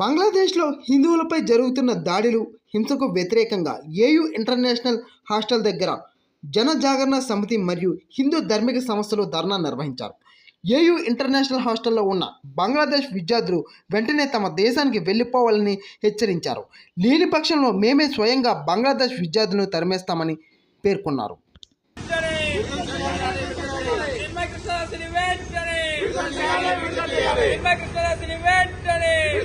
బంగ్లాదేశ్లో హిందువులపై జరుగుతున్న దాడులు హింసకు వ్యతిరేకంగా ఏయు ఇంటర్నేషనల్ హాస్టల్ దగ్గర జనజాగరణ సమితి మరియు హిందూ ధార్మిక సంస్థలు ధర్నా నిర్వహించారు. ఏయు ఇంటర్నేషనల్ హాస్టల్లో ఉన్న బంగ్లాదేశ్ విద్యార్థులు వెంటనే తమ దేశానికి వెళ్ళిపోవాలని హెచ్చరించారు. లేని పక్షంలో మేమే స్వయంగా బంగ్లాదేశ్ విద్యార్థులను తరిమేస్తామని పేర్కొన్నారు. వెంటనే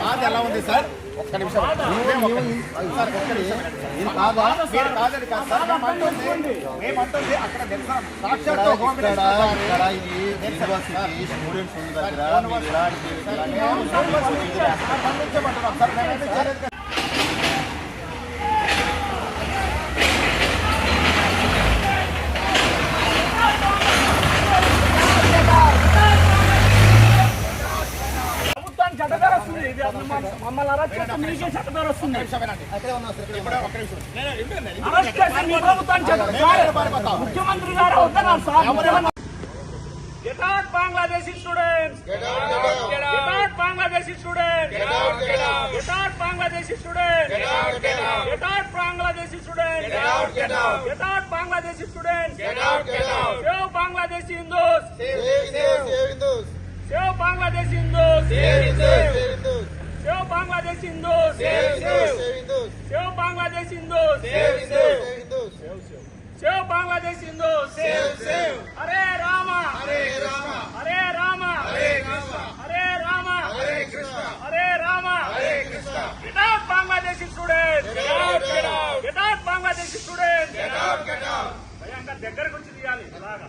బాధ ఎలా ఉంది సార్ ఒక్క నిమిషం సార్ ఒక్క నిమిషం ఇది బాధ మీరు కాదని కాదు సార్ మేము అంటుంది మేము అంటుంది అక్కడ నిరసన సాక్షాత్తు హోమ్ మినిస్టర్ గారు ఇక్కడ ఇది యూనివర్సిటీ స్టూడెంట్స్ ఉన్న దగ్గర మీరు ఇలాంటి ఇలాంటి మేము సార్ పంపించమంటున్నాం సార్ మేమేమీ చేయలేదు కదా. ప్రభుత్వానికి చట్టదారు వస్తుంది ఇది మమ్మ- మమ్మల్ని అరెస్ట్ చేస్తే మీకే వస్తుంది అరెస్ట్ చేస్తే మీ ముఖ్యమంత్రి గారు వద్దన్నారు సార్ ముఖ్యమంత్రి- Get out Bangladeshi students! Get out, get out, get out! Get out Bangladeshi students! Get out, get out! Get out Bangladeshi students! Get out, get out! Get out Bangladeshi students! Get out, get out! Get out Bangladeshi students! Get out, get out! Save Bangladeshi Hindus! Save Bangladeshi Hindus! Save, save! Save Bangladeshi Hindus! Save, save! Save Bangladeshi Hindus! Save, save! Save Bangladesh Hindus! Save, save! Hare Rama! Hare Rama! Hare Rama! Hare Krishna! Hare Rama! Hare Krishna! Hare Rama! Hare Krishna! Get out Bangladeshi students! Get out! Get out! Get out Bangladeshi students! Get out! Get out! భయంగా దగ్గరకు వచ్చి తీయాలి అలాగా